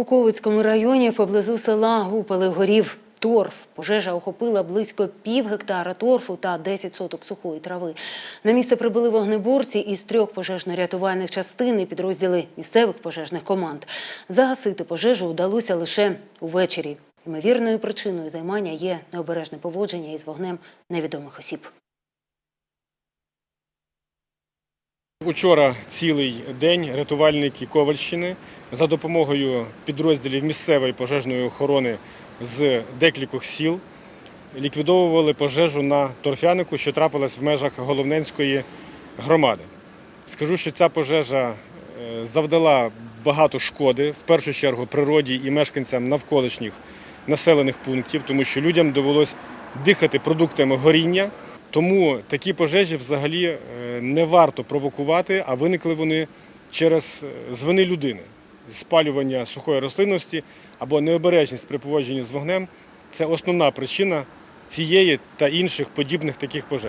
У Ковицькому районі поблизу села Гупали горів торф. Пожежа охопила близько пів гектара торфу та 10 соток сухої трави. На місце прибули вогнеборці із трьох пожежно-рятувальних частин і підрозділи місцевих пожежних команд. Загасити пожежу вдалося лише увечері. Ймовірною причиною займання є необережне поводження із вогнем невідомих осіб. Учора цілий день рятувальники Ковальщини за допомогою підрозділів місцевої пожежної охорони з декількох сіл ліквідовували пожежу на торфянику, що трапилась в межах Головненської громади. Скажу, що ця пожежа е, завдала багато шкоди, в першу чергу природі і мешканцям навколишніх населених пунктів, тому що людям довелось дихати продуктами горіння. Тому такі пожежі взагалі е, не варто провокувати, а виникли вони через звини людини. Спалювання сухої рослинності або необережність при поводженні з вогнем це основна причина цієї та інших подібних таких пожеж.